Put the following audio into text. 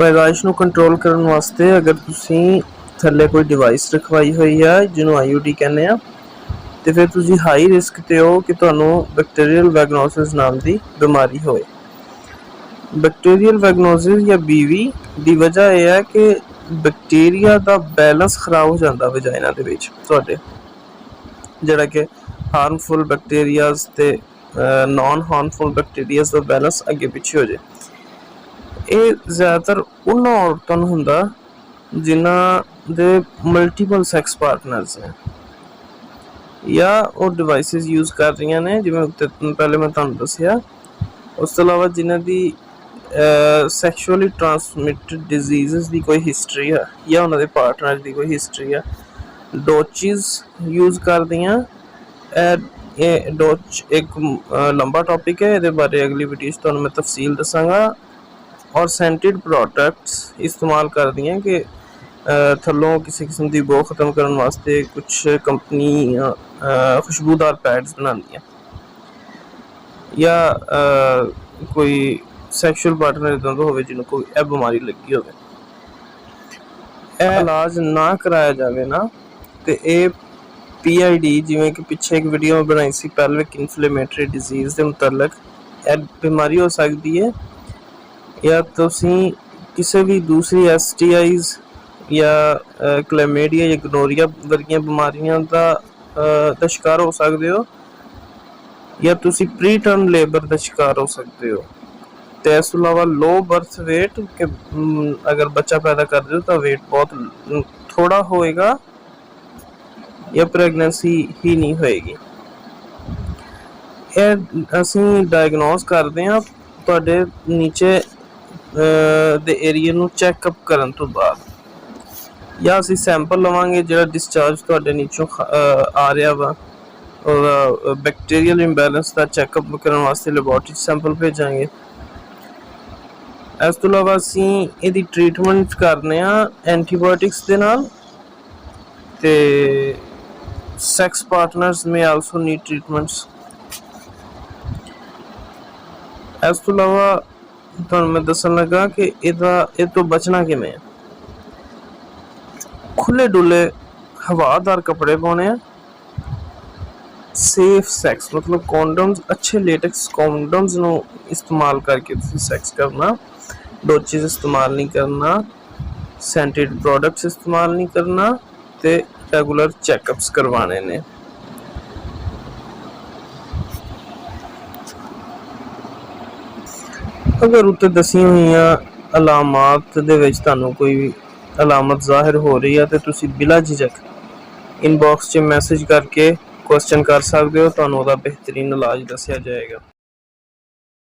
ਪੈਦਾਇਸ਼ ਨੂੰ ਕੰਟਰੋਲ ਕਰਨ ਵਾਸਤੇ ਅਗਰ ਤੁਸੀਂ ਥੱਲੇ ਕੋਈ ਡਿਵਾਈਸ ਰਖਵਾਈ ਹੋਈ ਹੈ ਜਿਹਨੂੰ ਆਈਓਡੀ ਕਹਿੰਦੇ ਆ, ਤੇ ਫਿਰ ਤੁਸੀਂ ਹਾਈ ਰਿਸਕ ਤੇ ਹੋ ਕਿ ਤੁਹਾਨੂੰ ਬੈਕਟੀਰੀਅਲ ਵੈਗਨੋਸਿਸ ਨਾਮ ਦੀ ਬਿਮਾਰੀ ਹੋਵੇ। ਬੈਕਟੀਰੀਅਲ ਵੈਗਨੋਸਿਸ ਜਾਂ ਬੀਵੀ ਦੀ ਵਜ੍ਹਾ ਇਹ ਹੈ ਕਿ ਬੈਕਟੀਰੀਆ ਦਾ ਬੈਲੈਂਸ ਖਰਾਬ ਹੋ ਜਾਂਦਾ ਵਜਾਈਨਾ ਦੇ ਵਿੱਚ, ਤੁਹਾਡੇ। ਜਿਹੜਾ ਕਿ ਹਾਰਮਫੁਲ ਬੈਕਟੀਰੀਆਜ਼ ਤੇ ਨਾਨ ਹਾਰਮਫੁਲ ਬੈਕਟੀਰੀਆਜ਼ ਦਾ ਬੈਲੈਂਸ ਅੱਗੇ ਪਿੱਛੇ ਹੋ ਜਾਏ। ਇਹ ਜ਼ਿਆਦਾਤਰ ਉਹਨਾਂ ਔਰਤਾਂ ਨੂੰ ਹੁੰਦਾ ਜਿਨ੍ਹਾਂ ਦੇ ਮਲਟੀਪਲ ਸੈਕਸ ਪਾਰਟਨਰਸ ਹੈ ਜਾਂ ਉਹ ਡਿਵਾਈਸਿਸ ਯੂਜ਼ ਕਰ ਰਹੀਆਂ ਨੇ, ਜਿਵੇਂ ਉੱਤੇ ਪਹਿਲੇ ਮੈਂ ਤੁਹਾਨੂੰ ਦੱਸਿਆ। ਉਸ ਤੋਂ ਇਲਾਵਾ ਜਿਨ੍ਹਾਂ ਦੀ ਸੈਕਸ਼ੂਅਲੀ ਟ੍ਰਾਂਸਮਿਟਡ ਡਿਜ਼ੀਜ਼ਸ ਦੀ ਕੋਈ ਹਿਸਟਰੀ ਹੈ ਜਾਂ ਉਹਨਾਂ ਦੇ ਪਾਰਟਨਰ ਦੀ ਕੋਈ ਹਿਸਟਰੀ ਹੈ ਡੋਚਿਸ ਯੂਜ਼ ਕਰਦੀਆਂ ਇਹ ਇਹ ਡੋਚ ਇੱਕ ਲੰਬਾ ਟੌਪਿਕ ਹੈ, ਇਹਦੇ ਬਾਰੇ ਅਗਲੀ ਵੀਡੀਓ 'ਚ ਤੁਹਾਨੂੰ ਮੈਂ ਤਫਸੀਲ ਦੱਸਾਂਗਾ। ਔਰ ਸੈਂਟਡ ਪ੍ਰੋਡਕਟਸ ਇਸਤੇਮਾਲ ਕਰਦੀਆਂ ਕਿ ਥੱਲੋਂ ਕਿਸੇ ਕਿਸਮ ਦੀ ਬੋ ਖਤਮ ਕਰਨ ਵਾਸਤੇ ਕੁਝ ਕੰਪਨੀ ਖੁਸ਼ਬੂਦਾਰ ਪੈਡਸ ਬਣਾਉਂਦੀਆਂ। ਜਾਂ ਕੋਈ ਸੈਕਸ਼ੂਅਲ ਪਾਰਟਨਰ ਇਦਾਂ ਦਾ ਹੋਵੇ ਜਿਹਨੂੰ ਕੋਈ ਇਹ ਬਿਮਾਰੀ ਲੱਗੀ ਹੋਵੇ। ਇਹ ਇਲਾਜ ਨਾ ਕਰਾਇਆ ਜਾਵੇ ਨਾ, ਤੇ ਇਹ ਪੀਆਈਡੀ ਜਿਵੇਂ ਕਿ ਪਿੱਛੇ ਇੱਕ ਵੀਡੀਓ ਮੈਂ ਬਣਾਈ ਸੀ ਪੈਲਵਿਕ ਇਨਫਲੇਮੇਟਰੀ ਡਿਜ਼ੀਜ਼ ਦੇ ਮੁਤਲਕ, ਇਹ ਬਿਮਾਰੀ ਹੋ ਸਕਦੀ ਹੈ। ਜਾਂ ਤੁਸੀਂ ਕਿਸੇ ਵੀ ਦੂਸਰੀ ਐਸਟੀਆਈਜ਼ ਜਾਂ ਕਲੈਮੀਡੀਆ ਜਾਂ ਗਨੋਰੀਆ ਵਰਗੀਆਂ ਬਿਮਾਰੀਆਂ ਦਾ ਅਹ, ਦਾ ਸ਼ਿਕਾਰ ਹੋ ਸਕਦੇ ਹੋ ਜਾਂ ਤੁਸੀਂ ਪ੍ਰੀ ਟਰਮ ਲੇਬਰ ਦਾ ਸ਼ਿਕਾਰ ਹੋ ਸਕਦੇ ਹੋ ਤੇ ਇਸ ਤੋਂ ਇਲਾਵਾ ਲੋ ਬਰਥ weight ਕਿ ਮ, ਅਗਰ ਬੱਚਾ ਪੈਦਾ ਕਰਦੇ ਹੋ ਤਾਂ weight ਬਹੁਤ ਥੋੜਾ ਹੋਏਗਾ ਜਾਂ ਪ੍ਰੈਗਨੈਂਸੀ ਹੀ ਨਹੀਂ ਹੋਏਗੀ ਇਹ ਅਸੀਂ ਡਾਇਗਨੋਸ ਕਰਦੇ ਹਾਂ ਤੁਹਾਡੇ ਨੀਚੇ ਅਹ, ਦੇ ਏਰੀਆ ਨੂੰ ਚੈੱਕਅਪ ਕਰਨ ਤੋਂ ਬਾਅਦ। ਜਾਂ ਅਸੀਂ ਸੈਂਪਲ ਲਵਾਂਗੇ ਜਿਹੜਾ ਡਿਸਚਾਰਜ ਤੁਹਾਡੇ ਨੀਚੋਂ ਆ ਰਿਹਾ ਵਾ। ਉਹਦਾ ਬੈਕਟੀਰੀਅਲ ਇੰਬੈਲੈਂਸ ਦਾ ਚੈੱਕਅਪ ਕਰਨ ਵਾਸਤੇ ਲੈਬੋਰਟਰੀ ਸੈਂਪਲ ਭੇਜਾਂਗੇ। ਇਸ ਤੋਂ ਇਲਾਵਾ ਅਸੀਂ ਇਹਦੀ ਟ੍ਰੀਟਮੈਂਟ ਕਰਨੇ ਆ ਐਂਟੀਬਾਇਓਟਿਕਸ ਦੇ ਨਾਲ। ਤੇ sex partners may also need treatments ਇਸ ਤੋਂ ਇਲਾਵਾ ਤੁਹਾਨੂੰ ਮੈਂ ਦੱਸਣ ਲੱਗਾ ਕਿ ਇਹਦਾ, ਇਹ ਤੋਂ ਬਚਣਾ ਕਿਵੇਂ ਹੈ ਖੁੱਲੇ ਡੁੱਲੇ ਹਵਾਦਾਰ ਕੱਪੜੇ ਪਾਉਣੇ ਆ। ਸੇਫ ਸੈਕਸ ਮਤਲਬ ਕੰਡੋਮਸ ਅੱਛੇ ਲੇਟੈਕਸ ਕੰਡੋਮਸ ਨੂੰ ਇਸਤੇਮਾਲ ਕਰਕੇ ਤੁਸੀਂ ਸੈਕਸ ਕਰਨਾ। ਡੋਚਿਸ ਇਸਤੇਮਾਲ ਨਹੀਂ ਕਰਨਾ। ਸੈਂਟਡ ਪ੍ਰੋਡਕਟਸ ਇਸਤੇਮਾਲ ਨਹੀਂ ਕਰਨਾ ਤੇ ਰੈਗੂਲਰ ਚੈੱਕਅਪਸ ਕਰਵਾਉਣੇ ਨੇ। ਅਗਰ ਉੱਤੇ ਦਸੀਆਂ ਹੋਈਆਂ ਅਲਾਮਤ ਦੇ ਵਿੱਚ ਤੁਹਾਨੂੰ ਕੋਈ ਅਲਾਮਤ ਜ਼ਾਹਿਰ ਹੋ ਰਹੀ ਹੈ ਤੇ ਤੁਸੀਂ ਬਿਲਾ ਝਿਜਕ ਇਨਬਾਕਸ 'ਚ ਮੈਸੇਜ ਕਰਕੇ ਕੁਐਸਚਨ ਕਰ ਸਕਦੇ ਹੋ, ਤੁਹਾਨੂੰ ਉਹਦਾ ਬਿਹਤਰੀਨ ਇਲਾਜ ਦੱਸਿਆ ਜਾਏਗਾ।